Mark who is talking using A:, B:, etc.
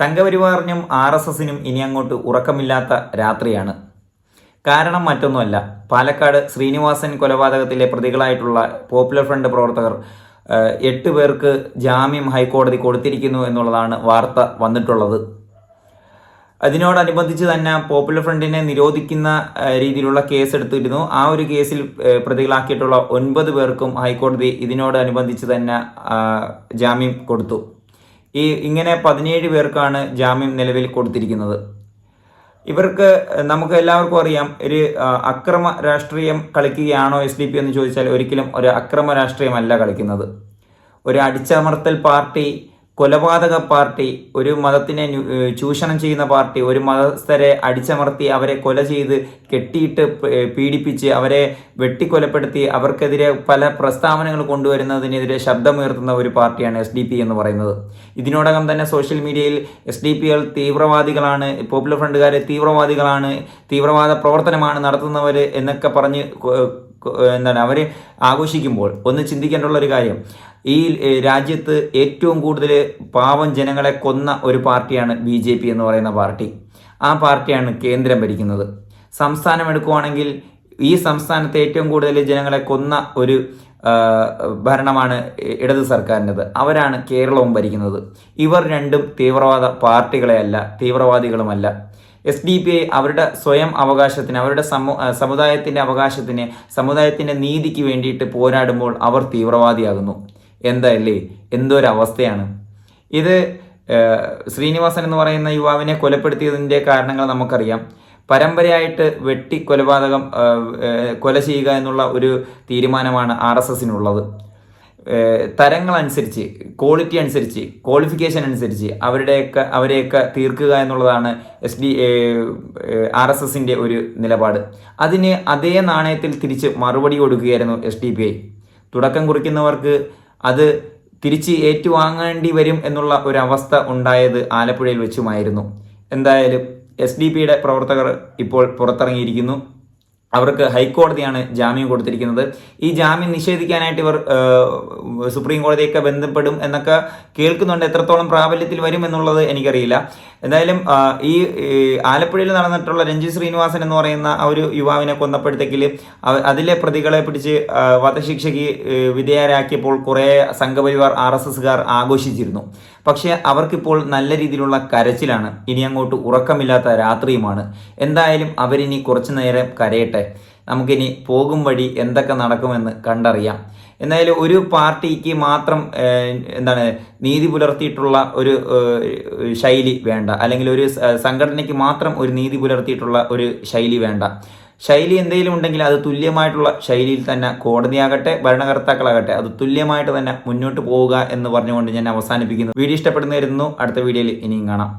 A: സംഘപരിവാറിനും R S എസിനും ഇനി അങ്ങോട്ട് ഉറക്കമില്ലാത്ത രാത്രിയാണ്. കാരണം മറ്റൊന്നുമല്ല പാലക്കാട് ശ്രീനിവാസൻ കൊലപാതകത്തിലെ പ്രതികളായിട്ടുള്ള പോപ്പുലർ ഫ്രണ്ട് പ്രവർത്തകർ എട്ട് പേർക്ക് ജാമ്യം ഹൈക്കോടതി കൊടുത്തിരിക്കുന്നു എന്നുള്ളതാണ് വാർത്ത വന്നിട്ടുള്ളത്. അതിനോടനുബന്ധിച്ച് തന്നെ പോപ്പുലർ ഫ്രണ്ടിനെ നിരോധിക്കുന്ന രീതിയിലുള്ള കേസ് എടുത്തിരുന്നു ആ ഒരു കേസിൽ പ്രതികളാക്കിയിട്ടുള്ള ഒൻപത് പേർക്കും ഹൈക്കോടതി ഇതിനോടനുബന്ധിച്ച് തന്നെ ജാമ്യം കൊടുത്തു. ഈ ഇങ്ങനെ പതിനേഴ് പേർക്കാണ് ജാമ്യം നിലവിൽ കൊടുത്തിരിക്കുന്നത്. ഇവർക്ക് നമുക്ക് എല്ലാവർക്കും അറിയാം ഒരു അക്രമ രാഷ്ട്രീയം കളിക്കുകയാണോ എസ് ഡി പി എന്ന് ചോദിച്ചാൽ ഒരിക്കലും ഒരു അക്രമ രാഷ്ട്രീയമല്ല കളിക്കുന്നത്. ഒരു അടിച്ചമർത്തൽ പാർട്ടി കൊലപാതക പാർട്ടി ഒരു മതത്തിനെ ചൂഷണം ചെയ്യുന്ന പാർട്ടി ഒരു മതസ്ഥരെ അടിച്ചമർത്തി അവരെ കൊല ചെയ്ത് കെട്ടിയിട്ട് പീഡിപ്പിച്ച് അവരെ വെട്ടിക്കൊലപ്പെടുത്തി അവർക്കെതിരെ പല പ്രസ്താവനകൾ കൊണ്ടുവരുന്നതിനെതിരെ ശബ്ദമുയർത്തുന്ന ഒരു പാർട്ടിയാണ് എസ് ഡി പി എന്ന് പറയുന്നത്. ഇതിനോടകം തന്നെ സോഷ്യൽ മീഡിയയിൽ എസ് ഡി പികൾ തീവ്രവാദികളാണ് പോപ്പുലർ ഫ്രണ്ടുകാർ തീവ്രവാദികളാണ് തീവ്രവാദ പ്രവർത്തനമാണ് നടത്തുന്നവർ എന്നൊക്കെ പറഞ്ഞ് എന്താണ് അവർ ആഘോഷിക്കുമ്പോൾ ഒന്ന് ചിന്തിക്കേണ്ട ഒരു കാര്യം. ഈ രാജ്യത്ത് ഏറ്റവും കൂടുതൽ പാവം ജനങ്ങളെ കൊന്ന ഒരു പാർട്ടിയാണ് ബി ജെ പി എന്ന് പറയുന്ന പാർട്ടി. ആ പാർട്ടിയാണ് കേന്ദ്രം ഭരിക്കുന്നത്. സംസ്ഥാനം എടുക്കുവാണെങ്കിൽ ഈ സംസ്ഥാനത്തെ ഏറ്റവും കൂടുതൽ ജനങ്ങളെ കൊന്ന ഒരു ഭരണമാണ് ഇടത് സർക്കാരിന്റെത്. അവരാണ് കേരളവും ഭരിക്കുന്നത്. ഇവർ രണ്ടും തീവ്രവാദ പാർട്ടികളെയല്ല തീവ്രവാദികളുമല്ല. എസ് ഡി പി ഐ അവരുടെ സ്വയം അവകാശത്തിന് അവരുടെ സമു സമുദായത്തിന്റെ അവകാശത്തിന് സമുദായത്തിന്റെ നീതിക്ക് വേണ്ടിയിട്ട് പോരാടുമ്പോൾ അവർ തീവ്രവാദിയാകുന്നു. എന്തല്ലേ എന്തൊരവസ്ഥയാണ്? ഇത് ശ്രീനിവാസൻ എന്ന് പറയുന്ന യുവാവിനെ കൊലപ്പെടുത്തിയതിന്റെ കാരണങ്ങൾ നമുക്കറിയാം. പരമ്പരയായിട്ട് വെട്ടി കൊലപാതകം കൊല ചെയ്യുക എന്നുള്ള ഒരു തീരുമാനമാണ് ആർ എസ് എസിനുള്ളത്. തരങ്ങളനുസരിച്ച് ക്വാളിറ്റി അനുസരിച്ച് ക്വാളിഫിക്കേഷൻ അനുസരിച്ച് അവരുടെയൊക്കെ അവരെയൊക്കെ തീർക്കുക എന്നുള്ളതാണ് എസ് ഡി ആർ എസ് എസിന്റെ ഒരു നിലപാട്. അതിന് അതേ നാണയത്തിൽ തിരിച്ച് മറുപടി കൊടുക്കുകയായിരുന്നു എസ് ഡി പി ഐ. തുടക്കം കുറിക്കുന്നവർക്ക് അത് തിരിച്ച് ഏറ്റുവാങ്ങേണ്ടി വരും എന്നുള്ള ഒരു അവസ്ഥ ഉണ്ടായത് ആലപ്പുഴയിൽ വെച്ചുമായിരുന്നു. എന്തായാലും എസ് ഡി പിയുടെ പ്രവർത്തകർ ഇപ്പോൾ പുറത്തിറങ്ങിയിരിക്കുന്നു. അവർക്ക് ഹൈക്കോടതിയാണ് ജാമ്യം കൊടുത്തിരിക്കുന്നത്. ഈ ജാമ്യം നിഷേധിക്കാനായിട്ട് ഇവർ സുപ്രീം കോടതിയൊക്കെ ബന്ധപ്പെടും എന്നൊക്കെ കേൾക്കുന്നുണ്ട്. എത്രത്തോളം പ്രാബല്യത്തിൽ വരും എന്നുള്ളത് എനിക്കറിയില്ല. എന്തായാലും ഈ ആലപ്പുഴയിൽ നടന്നിട്ടുള്ള രഞ്ജി ശ്രീനിവാസൻ എന്ന് പറയുന്ന ആ ഒരു യുവാവിനെ കൊന്നപ്പോഴത്തേക്കിൽ അതിലെ പ്രതികളെ പിടിച്ച് വധശിക്ഷയ്ക്ക് വിധേയരാക്കിയപ്പോൾ കുറേ സംഘപരിവാർ ആർ എസ് ആഘോഷിച്ചിരുന്നു. പക്ഷേ അവർക്കിപ്പോൾ നല്ല രീതിയിലുള്ള കരച്ചിലാണ്. ഇനി അങ്ങോട്ട് ഉറക്കമില്ലാത്ത രാത്രിയുമാണ്. എന്തായാലും അവരിനി കുറച്ചു നേരം കരയട്ടെ. നമുക്കിനി പോകും വഴി എന്തൊക്കെ നടക്കുമെന്ന് കണ്ടറിയാം. എന്തായാലും ഒരു പാർട്ടിക്ക് മാത്രം എന്താണ് നീതി പുലർത്തിയിട്ടുള്ള ഒരു ശൈലി വേണ്ട. അല്ലെങ്കിൽ ഒരു സംഘടനയ്ക്ക് മാത്രം ഒരു നീതി പുലർത്തിയിട്ടുള്ള ഒരു ശൈലി വേണ്ട. ശൈലി എന്തെങ്കിലും ഉണ്ടെങ്കിൽ അത് തുല്യമായിട്ടുള്ള ശൈലിയിൽ തന്നെ കോടതിയാകട്ടെ ഭരണകർത്താക്കളാകട്ടെ അത് തുല്യമായിട്ട് തന്നെ മുന്നോട്ട് പോവുക എന്ന് പറഞ്ഞുകൊണ്ട് ഞാൻ അവസാനിപ്പിക്കുന്നു. വീഡിയോ ഇഷ്ടപ്പെടുന്നതായിരുന്നു അടുത്ത വീഡിയോയിൽ ഇനിയും കാണാം.